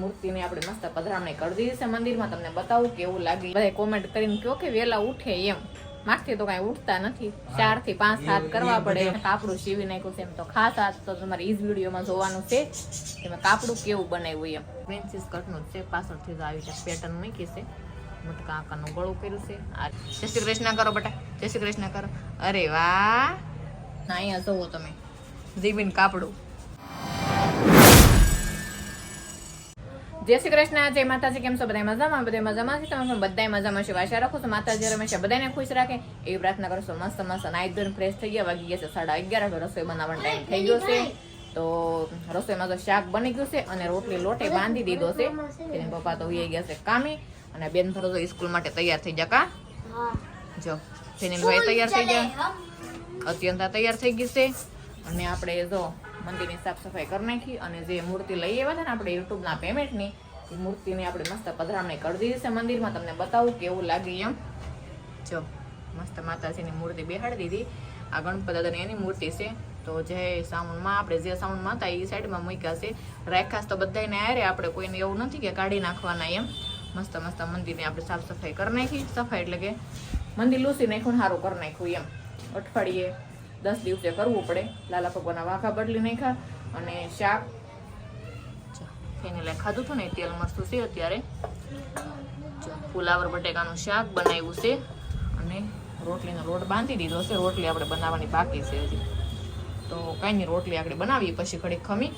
મૂર્તિની આપણે મસ્ત પધરામણી કરી દીધી છે. મંદિરમાં તમને બતાવું કેવું લાગે. બધા કોમેન્ટ કરીને કહો કે વેલા ઉઠે એમ. મારથી તો કાંઈ ઉઠતા નથી. ચારથી પાંચ હાથ કરવા પડે. કાપડું સીવી નાખ્યું છે. એમ તો ખાસ હાથ તો તમારે ઈજ વિડીયોમાં જોવાનું છે. એમાં કાપડું કેવું બનાવ્યું એમ. પ્રિન્સિસ કટનું છે. પાછળથી જ આવી છે પેટર્ન મૂકી છે. મોટકા આકારનું ગળું કર્યું છે. આ જય શ્રી કૃષ્ણ કરો બેટા. જય શ્રી કૃષ્ણ કરો. અરે વાહ. ના અહીંયા જોવો તમે. જીબીન કાપડું. જય શ્રી કૃષ્ણ, જય માતાજી, કેમ છો? બધા મજામાં? બધા મજામાં છે? તમે બધા મજામાં છે. આશા રાખો છો? માતાજી રમેશ બધાને ખુશ રાખે. એવી પ્રાર્થના કરશો મસ્ત મસ્ત નાઈ ધોઈને ફ્રેશ થઈ ગયા. વાગી ગયા છે સાડા અગિયાર. હવે રસોઈ બનાવવાનો ટાઈમ થઈ ગયો છે. તો રસોઈમાં તો શાક બની ગયું છે અને રોટલી લોટે બાંધી દીધો છે. એને પપ્પા તો ઉઈ ગયા છે કામે. અને બેન ભરો તો સ્કૂલ માટે તૈયાર થઈ ગયા. કા? જો, તેને ભાઈ તૈયાર થઈ ગયા. અત્યંતા તૈયાર થઈ ગઈ છે. અને આપણે જો મંદિરની સાફ સફાઈ કરી નાખી અને જે મૂર્તિ લઈ આવ્યા હતા ને આપણે યુટ્યુબના પેમેન્ટની એ મૂર્તિની આપણે મસ્ત પધરામણી કરી દીધી છે મંદિરમાં. તમને બતાવું કેવું લાગે એમ. જો, મસ્ત માતાજીની મૂર્તિ બેહાડી દીધી. આ ગણપત દાદાની એની મૂર્તિ છે. તો જે સાઉન્ડમાં આપણે જે સાઉન્ડમાં હતા એ સાઈડમાં મૂક્યા છે. રાખાસ તો બધાને આરે આપણે કોઈને એવું નથી કે કાઢી નાખવાના એમ. મસ્ત મસ્ત મંદિરની આપણે સાફ સફાઈ કરી નાખી. સફાઈ એટલે કે મંદિર લૂસી નાખ્યું સારું કરી નાખ્યું એમ. અઠવાડિયે દસ દિવસે કરવું પડે. લાલા ભગવાનના વાંખા બદલી નાખ્યા અને શાક એને લાય ખાધું હતું ને તેલ મસ્ત છે અત્યારે. ફુલાવર બટેકાનું શાક બનાવ્યું છે અને રોટલીનો રોટ બાંધી દીધો છે. રોટલી આપણે બનાવવાની બાકી છે હજી. તો કાંઈ નહીં, રોટલી આપણે બનાવીએ, પછી ઘડીક ખમી.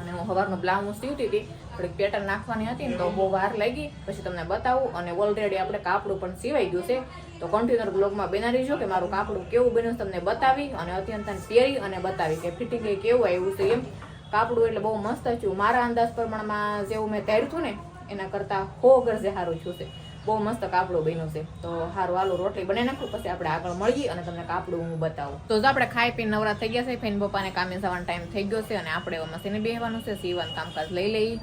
અને હું સવારનું બ્લાઉઝ સીવતી હતી થોડીક પેટર્ન નાખવાની હતી ને તો બહુ વાર લાગી. પછી તમને બતાવું અને ઓલરેડી આપણે કાપડું પણ સિવાઈ ગયું છે. તો કન્ટિન્યુઅર બ્લોગમાં બના રહીજો કે મારું કાપડું કેવું બન્યું તમને બતાવી અને અત્યંત પહેરી અને બતાવી કે ફિટિંગ કેવું આવ્યું છે એમ. કાપડું એટલે બહુ મસ્ત થયું. મારા અંદાજ પ્રમાણમાં જેવું મેં હતું ને એના કરતાં હો ગરજે સારું થયું છે. બહુ મસ્ત કાપડું બન્યું છે. તો સારું આલુ રોટલી બનાવી નાખું પછી આપણે આગળ મળીએ અને તમને કાપડું હું બતાવું. તો જો આપણે ખાઈ પીને નવરા થઈ ગયા છે ફેન પપ્પાને કામે જવાનો ટાઈમ થઈ ગયો છે અને આપણે હવે મશીને બેહવાનું છે સીવાનું કામકાજ લઈ લઈએ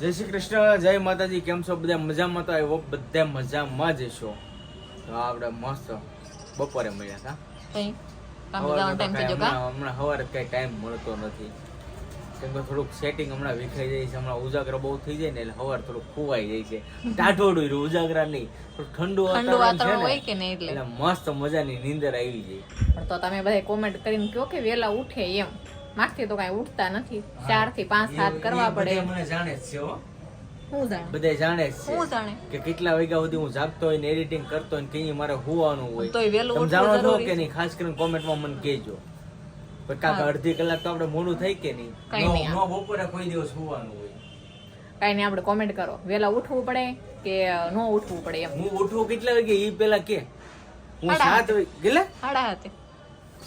જય શ્રી કૃષ્ણ જય માતાજી કેમ છો? બધા મજામાં તો આવ્યો? બધા મજામાં જ છો. તો આપણે મસ્ત બપોરે મળ્યા હતા. કામે જવાનો ટાઈમ થઈ ગયો કા? હમણાં સવારે કઈ ટાઈમ મળતો નથી. કેમ કે થોડુંક સેટિંગ હમણાં વિખાઈ જાય છે. હમણાં ઉજાગરા બહુ થઈ જાય ને એટલે સવાર થોડુંક ખુવાઈ જાય છે. ટાઢોડું ઉજાગરા નહીં. ઠંડુ વાતાવરણ હોય કે નહીં એટલે? એટલે મસ્ત મજાની નીંદર આવી જાય પણ તો તમે બધા કોમેન્ટ કરીને કહો કે વેલા ઉઠે એમ. મારથી તો કાંઈ ઉઠતા નથી. ચારથી પાંચ હાથ કરવા પડે. મને જાણે છે હો હું જાણ? બધા જાણે છે. હું જાણે? કે કેટલા વાગ્યા સુધી હું જાગતો હોય ને એડિટિંગ કરતો હોય ને કઈ મારે હોવાનું હોય. તોય વહેલું જાણો છો કે નહીં? ખાસ કરીને કોમેન્ટમાં મને કહેજો. પણ કાકા અડધી કલાક તો આપણે મોડું થઈ કે નહીં? કઈ નહીં નો- બપોરે કોઈ દિવસ હોવાનું હોય. કઈ નહીં આપણે કોમેન્ટ કરો. વેલા ઉઠવું પડે કે ન ઉઠવું પડે એમ? હું ઉઠવું કેટલા વાગે? ઈ પેલા કે. હું સાત વાગે કેટલા? સાડા હાથે.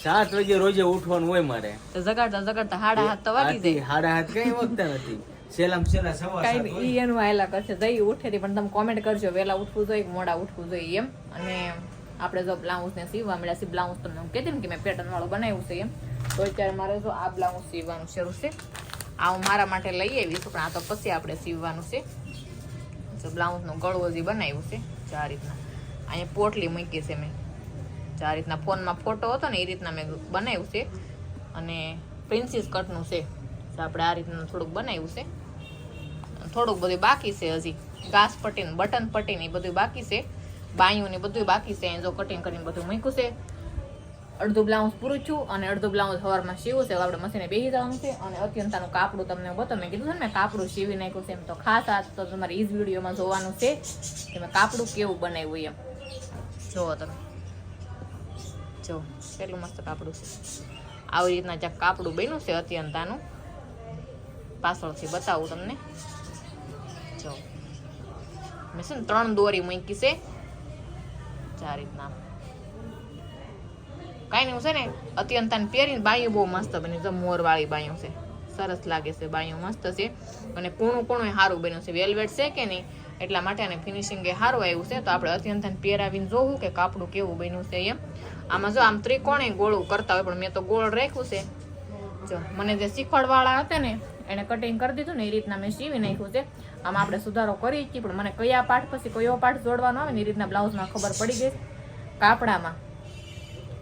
સાત વાગે રોજે ઉઠવાનું હોય મારે. તો જગાડતા જગાડતા હાડા હાથ તો વાગી જાય. હાડા હાથ કઈ વખતે નથી. સેલામ સેલા સવાર કાંઈ. ઈ એનું આયલા કરશે. જઈ ઉઠે પણ તમે કોમેન્ટ કરજો. વેલા ઉઠવું જોઈએ મોડા ઉઠવું જોઈએ એમ. અને આપણે જો બ્લાઉઝ ને સીવવા મળ્યા છે બ્લાઉઝ તમને હું કહેતી ને કે મેં પેટર્ન વાળું બનાવ્યું છે એમ. તો અત્યારે મારે જો આ બ્લાઉઝ સીવવાનું શરૂ છે. આ હું મારા માટે લઈ આવી છું પણ આ તો પછી આપણે સીવવાનું છે. જો બ્લાઉઝનું ગળું હજી બનાવ્યું છે ચાર આ રીતના. અહીંયા પોટલી મૂકી છે મેં. ચાર આ રીતના ફોનમાં ફોટો હતો ને એ રીતના મેં બનાવ્યું છે. અને પ્રિન્સીસ કટનું છે. આપણે આ રીતનું થોડુંક બનાવ્યું છે. થોડુંક બધું બાકી છે હજી. ઘાસ પટ્ટી બટન પટ્ટીને એ બધું બાકી છે. બાયું ને બધું બાકી છે. જો કટિંગ કરીને બધું મૂક્યું છે. અડધું બ્લાઉઝ પૂરું છું અને અડધું બ્લાઉઝ સવારમાં સીવું છે. આપણે મશીને બેસી જવાનું છે અને અત્યંતાનું કાપડું તમને બતો મેં કીધું ને, મેં કાપડું સીવી નાખ્યું છે એમ તો ખાસ આ તો તમારે ઈ જ વિડીયોમાં જોવાનું છે કે મેં કાપડું કેવું બનાવ્યું એમ. જુઓ તમે. જો કેટલું મસ્ત કાપડું છે. આવી રીતના જ્યાં કાપડું બન્યું છે અત્યંતાનું, પાછળથી બતાવું તમને. જો મેં છે ને ત્રણ દોરી મૂકી છે. આ રીતના. કાંઈ નહીં છે ને અત્યંતાને પહેરીને બાયું બહુ મસ્ત બની જો મોરવાળી બાયું છે. સરસ લાગે છે, બાયું મસ્ત છે. અને કૂણું કૂણું સારું બન્યું છે. વેલવેટ છે કે નહીં, એટલા માટે અને ફિનિશિંગ એ સારું આવ્યું છે. તો આપણે અત્યંતાને પહેરાવીને જોવું કે કાપડું કેવું બન્યું છે એમ. આમાં જો આમ ત્રિકોણે ગોળું કરતા હોય, પણ મેં તો ગોળ રાખ્યું છે. જો, મને જે શીખવાડવાળા હતા ને, એને કટિંગ કરી દીધું ને, એ રીતના મેં સીવી નાખ્યું છે. આમાં આપણે સુધારો કરી છીએ, પણ મને કયા પાર્ટ પછી કયો પાર્ટ જોડવાનો આવે ને એ રીતના બ્લાઉઝમાં ખબર પડી ગઈ. કાપડામાં.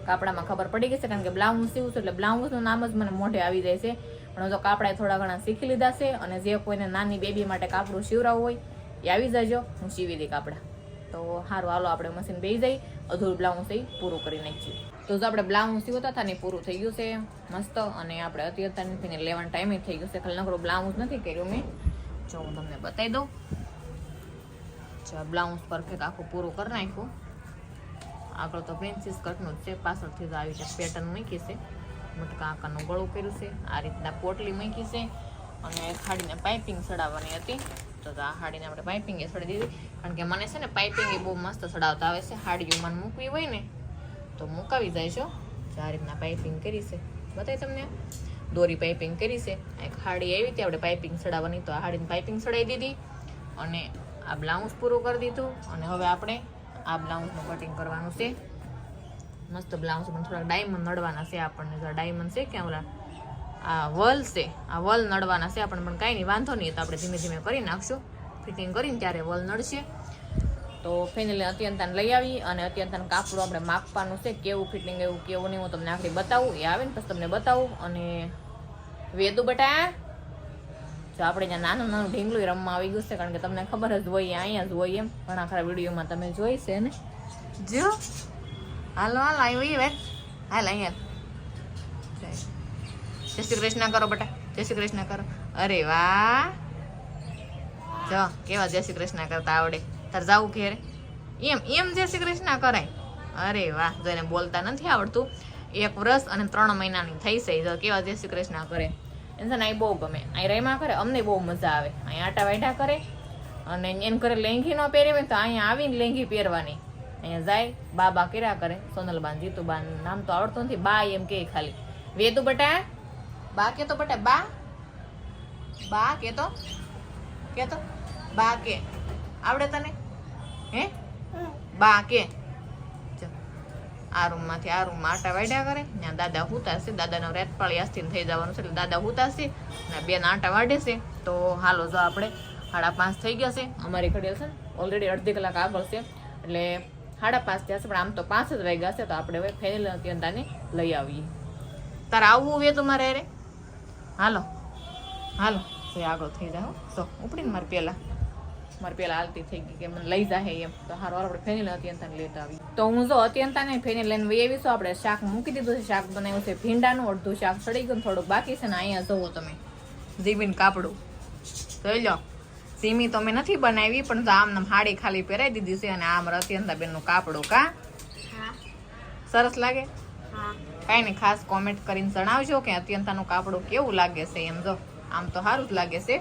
કાપડામાં ખબર પડી ગઈ છે, કારણ કે બ્લાઉઝ સીવું છું, એટલે બ્લાઉઝનું નામ જ મને મોઢે આવી જાય છે. પણ તો કાપડા થોડા ઘણા શીખી લીધા છે, અને જે કોઈને નાની બેબી માટે કાપડું સીવરાવવું હોય, એ આવી જજો, હું સીવી દઈ કાપડા. તો સારું હાલો, આપણે મશીન બેસી જઈ, અધૂરું બ્લાઉઝ એ પૂરું કરી નાખીએ. તો જો આપણે બ્લાઉઝ સીવતા હતા ને પૂરું થઈ ગયું છે, મસ્ત, અને આપણે અત્યારે લેવાનો ટાઈમ થઈ ગયો છે, ખાલી નકરો બ્લાઉઝ નથી કર્યું મેં. જો હું તમને બતાવી દઉં. જો બ્લાઉઝ પરફેક્ટ આખું પૂરું કરી નાખ્યું. આગળ તો પેન્સિલ કટનું જ છે, પાછળથી આવી છે પેટર્ન મૂકી છે. મોટકા આકારનું ગળું કર્યું છે, આ રીતના પોટલી મૂકી છે અને ખાડીને પાઇપિંગ ચડાવવાની હતી. તો આ હાડીને આપણે પાઇપિંગ એ ચડી દીધી. કારણ કે મને છે ને પાઇપિંગ એ બહુ મસ્ત ચડાવતા આવે છે હાડી મને મૂકવી હોય ને, તો મુકાવી જાય છો આ રીતના પાઇપિંગ કરી છે. બતાવી તમને. દોરી પાઇપિંગ કરી છે. એક હાડી આવી હતી, આપણે પાઇપિંગ ચડાવવાની, તો આ હાડીને પાઇપિંગ સડાવી દીધી અને આ બ્લાઉઝ પૂરું કરી દીધું. અને હવે આપણે આ બ્લાઉઝનું કટિંગ કરવાનું છે. મસ્ત બ્લાઉઝ પણ થોડાક ડાયમંડ નડવાના છે, આપણને ડાયમંડ છે કે ઓલા આ વલ છે, આ વલ નડવાના છે, આપણને પણ કાંઈ નહીં, વાંધો નહીં તો આપણે ધીમે ધીમે કરી નાખશું. ફિટિંગ કરીને ત્યારે વલ નડશે. તો ફાઇનલી અત્યંતાને લઈ આવી અને અત્યંતાને કાપડું આપણે માપવાનું છે, કેવું ફિટિંગ એવું, કેવું નહીં, હું તમને આખરી બતાવું. એ આવે ને પછી તમને બતાવું. અને વેદુ બટા, જો આપણે જ્યાં નાનું નાનું ઢીંગલું રમવા આવી ગયું છે, કારણ કે તમને ખબર જ હોય, અહીંયા જ હોય એમ. ઘણા ખરા વિડીયોમાં તમે જોઈ છે ને. જો, હાલો, હાલ આવી એ હાલ, અહીંયા. જય શ્રી કૃષ્ણ કરો બટા, જય શ્રી કૃષ્ણ કરો. અરે વાહ! જો, કેવા જય શ્રી કૃષ્ણ કરતા આવડે. તાર જાવું ઘેરે? એમ એમ જય શ્રી કૃષ્ણ કરાય. અરે વાહ, જો એને બોલતા નથી આવડતું. એક વર્ષ અને ત્રણ મહિનાની થઈ છે, જો કેવા જય શ્રી કૃષ્ણ કરે. એને છે બહુ ગમે. અહીં રમ્યા કરે, અમને બહુ મજા આવે. અહીં આટા વાયટા કરે, અને એમ કરે લેંઘી ન પહેરી તો અહીંયા આવીને લેંઘી પહેરવાની. અહીંયા જાય બા બા કર્યા કરે સોનલબાન જીતુબાન નામ તો આવડતું નથી, બા એમ કે ખાલી. વેદુ બટા? બા કે તો બટા, બા? બા કે તો તો બા કે. આવડે તને? હે? બા કે. આ રૂમમાંથી આ રૂમમાં આટા વાડ્યા કરે. ત્યાં દાદા હુતાશે દાદાનો રેતપાળી આસ્તીન થઈ જવાનું છે એટલે દાદા હુતાશે અને બેન આટા વાડે છે. તો હાલો જો આપણે સાડા પાંચ થઈ ગયા છે. અમારી ઘડી હશે ને ઓલરેડી અડધી કલાક આગળ છે. એટલે સાડા પાંચ થયા છે પણ આમ તો પાંચ જ વાગ્યા છે તો આપણે હવે ફેરેલ અત્યંતાને લઈ આવીએ. તારે આવવું હોય તમારે રે. હાલો. હાલો આગળ થઈ જાઓ તો ઉપડીને મારે પેલા મારે પેલા હાલતી થઈ ગઈ કે મને લઈ જાય એમ. તો હારો હારો આપણે ફેની અત્યંતાને લેતા આવી તો હું જો અત્યંતાને ફેની લઈને વહી આવી છું આપણે શાક મૂકી દીધું છે શાક બનાવ્યું છે ભીંડાનું અડધું શાક ચડી ગયું થોડુંક બાકી છે ને અહીંયા જુઓ તમે. જીબીન કાપડું. જોઈ લો. સીમી તો મેં નથી બનાવી પણ તો આમ હાડી ખાલી પહેરાઈ દીધી છે અને આમ અત્યંતા બેનનું કાપડું કા? સરસ લાગે? કાંઈ નહીં ખાસ કોમેન્ટ કરીને જણાવજો કે અત્યંતાનું કાપડું કેવું લાગે છે એમ જો. આમ તો સારું જ લાગે છે.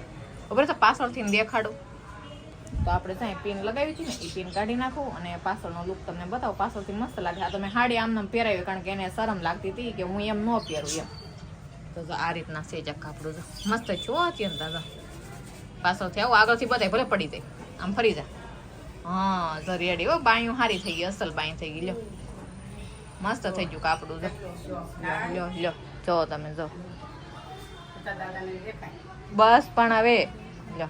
ખબર તો પાછળથી દેખાડું. તો આપણે ત્યાં પિન લગાવી છે ને એ પિન કાઢી નાખું અને પાછળનો લુક તમને બતાવો. પાછળથી મસ્ત લાગે. આ તમે હાડી આમ નામ પહેરાવી કારણ કે એને શરમ લાગતી હતી કે હું એમ ન પહેરું એમ. તો આ રીતના છે જ કાપડું જો. મસ્ત છો અત્યંત દાદા પાછળથી આવું, આગળથી બધાય ભલે પડી જાય. આમ ફરી જા. હા ઝરિયાડી હો. બાયું સારી થઈ ગઈ, અસલ બાઈ થઈ ગઈ. લ્યો. મસ્ત થઈ ગયું કાપડું જો. લ્યો લ્યો. જો તમે જો. બસ પણ હવે. લ્યો.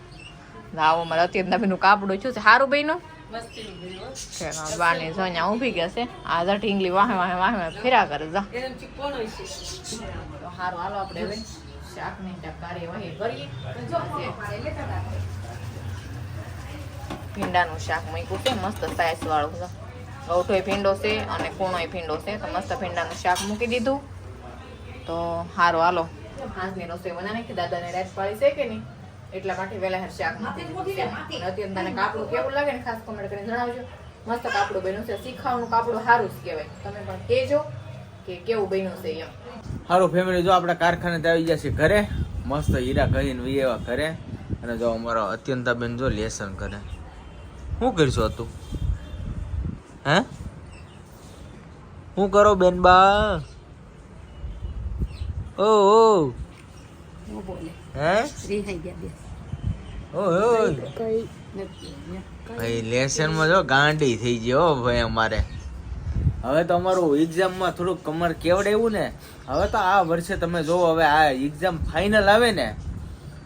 આવો મારે અત્યારે બેનું કાપડું છું. સારું બહેનું બાની જો અહીંયા ઊભી ગયા છે. આ જા ઢીંગલી વાહે વાહે વાહે ફેરા કરે જા. હાલો આપણે હવે શાકની કાર્યવાહી કરીએ. ભીંડાનું શાક મૂક્યું છે. મસ્ત સાઈઝ વાળું છે ગૌઠોય ભીંડો છે અને કૂણોય ભીંડો છે. તો મસ્ત ભીંડાનું શાક મૂકી દીધું. તો હારું હાલો. હાંસની રસોઈ બનાવી નાખી દાદાને રાત પાડી છે કે નહીં? એટલા માટે વહેલા હર શાક અત્યારે તને કાપડું કેવું લાગે ને ખાસ કમેન્ટ કરીને જણાવજો. મસ્ત કાપડું બન્યું છે. શીખાવાનું કાપડું સારું જ કહેવાય. તમે પણ કહેજો કે કેવું બન્યું છે એમ. સારું ફેમિલી જો આપણા કારખાને આવી ગયા છે ઘરે. મસ્ત હીરા કહીને વી એવા ઘરે. અને જો અમારો અત્યંતાબેન જો લેસન કરે. શું કરશો તું હે? શું કરો બેન બા? ઓ ઓ. હે? ઓ ઓ ભાઈ લેસનમાં જો ગાંડી થઈ ગયો હો ભાઈ અમારે. હવે તો અમારું એક્ઝામમાં થોડુંક કમર કેવડાવ્યું ને. હવે તો આ વર્ષે તમે જો હવે આ એક્ઝામ ફાઇનલ આવે ને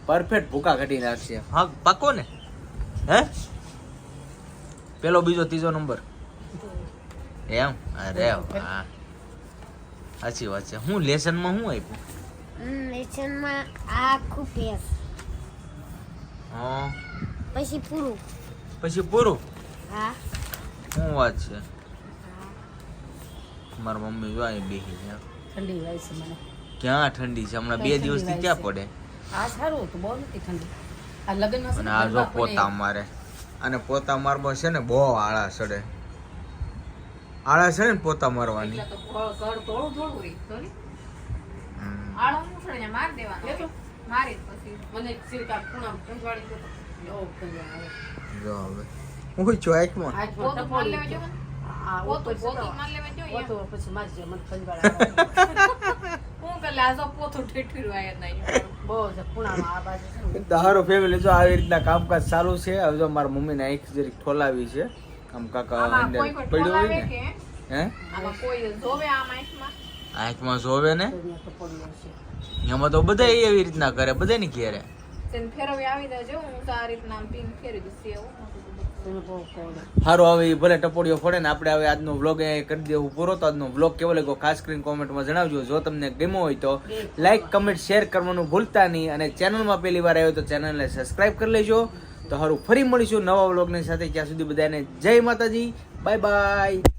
પરફેક્ટ ભૂકા કાઢી નાખશે. હા પાકો ને. હે? પેલો બીજો ત્રીજો નંબર. એમ? અરે વાહ. સાચી વાત છે. હું લેસનમાં શું આપ્યું? આ આખું પેજ હા. પછી પૂરું. પછી પૂરું? હા. શું વાત છે? મારા મમ્મી જો અહીં બેસી છે. ઠંડી હોય છે મને. ક્યાં ઠંડી છે? હમણાં બે દિવસથી વાય ક્યાં. પડે? આ સારું હતું બહુ નથી ઠંડી. આ લગ્ન અને આ જો પોતા મારે. અને પોતા મારવા છે ને બહુ આળા ચડે આળા છે ને પોતા મારવાની. આળો મૂછડે માર દેવાનો. લેતો. મારી પછી. મને સિરકા પૂણા કંજવાળી ગયો ઓ આવે. જો હવે. હું છું આંખમાં હાથમાં પોતું માર લેવા જો ને? આ પોતું પોતું માર લેવા જો એમ. પછી માર જેમ મને કંજવાળ હું કે લાજો પોતું ઠેઠી આયા નહીં આ ને. ફેમિલી જો આવી રીતના કામકાજ ચાલુ છે. હવે જો મારા મમ્મીને આંખ જરીક ઠોલાવી છે. આમ કાકા કોઈ કોઈ પડ્યું હોય ને? હે? કોઈ જોવે આમ આંખમાં? આંખમાં જોવે ને. એમાં તો બધા એવી રીતના કરે ઘેરે. એને બહુ કોવડે. સારું હવે ભલે ટપોડીઓ ફોડે ને આપણે હવે આજનો વ્લોગ એ કરી દેવું પૂરો. તો આજનો વ્લોગ કેવો લાગ્યો ખાસ કરીને કોમેન્ટમાં જણાવજો. જો તમને ગમ્યો હોય તો લાઈક કમેન્ટ શેર કરવાનું ભૂલતા નહીં. અને ચેનલમાં પહેલી વાર આવ્યો તો ચેનલને સબસ્ક્રાઇબ કરી લેજો. તો સારું ફરી મળીશું નવા વ્લોગની સાથે. ત્યાં સુધી બધાને જય માતાજી. Bye bye